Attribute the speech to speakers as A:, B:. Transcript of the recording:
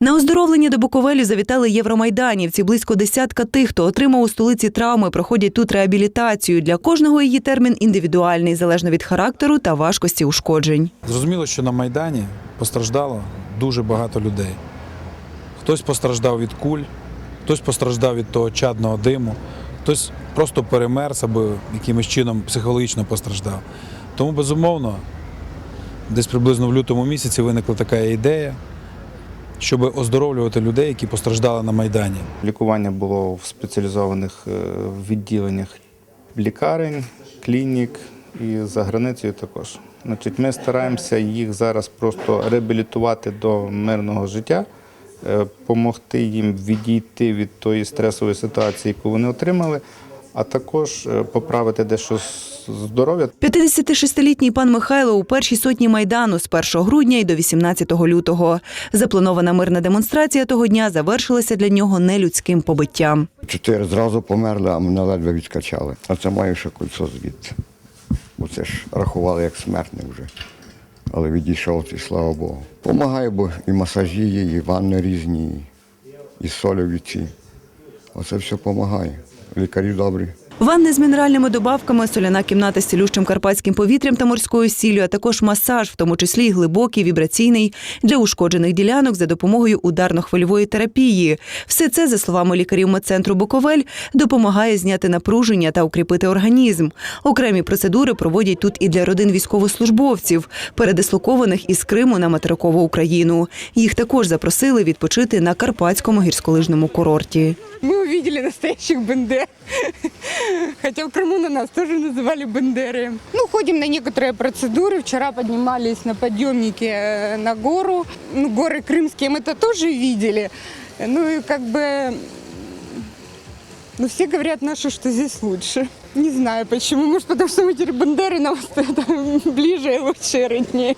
A: На оздоровлення до Буковелю завітали євромайданівці. Близько десятка тих, хто отримав у столиці травми, проходять тут реабілітацію. Для кожного її термін індивідуальний, залежно від характеру та важкості ушкоджень.
B: Зрозуміло, що на Майдані постраждало дуже багато людей. Хтось постраждав від куль, хтось постраждав від того чадного диму, хтось просто перемерз або якимось чином психологічно постраждав. Тому, безумовно, десь приблизно в лютому місяці виникла така ідея, щоб оздоровлювати людей, які постраждали на Майдані.
C: Лікування було в спеціалізованих е, відділеннях лікарень, клінік і за границею також. Значить, ми стараємося їх зараз просто реабілітувати до мирного життя, допомогти їм відійти від тої стресової ситуації, яку вони отримали, а також е, поправити дещо здоров'я.
A: 56-літній пан Михайло у першій сотні майдану з 1 грудня і до 18 лютого. Запланована мирна демонстрація того дня завершилася для нього нелюдським побиттям.
D: Чотири зразу померли, а мене ледве відкачали. А це маю ще кольцо звідти. Бо це ж рахували як смертне вже. Але відійшов і слава Богу. Помагає, бо і масажі є, і ванни різні, і солівіці. Оце все допомагає. Лікарі добрі.
A: Ванни з мінеральними добавками, соляна кімната з цілющим карпатським повітрям та морською сіллю, а також масаж, в тому числі й глибокий, вібраційний, для ушкоджених ділянок за допомогою ударно-хвильової терапії. Все це, за словами лікарів медцентру Буковель, допомагає зняти напруження та укріпити організм. Окремі процедури проводять тут і для родин військовослужбовців, передислокованих із Криму на материкову Україну. Їх також запросили відпочити на карпатському гірськолижному курорті.
E: Мы увидели настоящих бендер. Хотя в Крыму на нас тоже называли бендеры. Ну, ходим на некоторые процедуры. Вчера поднимались на подъемнике э, на гору. Ну, горы крымские мы это тоже видели. Ну и как бы... Ну, все говорят наши, что здесь лучше. Не знаю почему. Может, потому что мы теперь бандеры нам ближе и лучше и роднее.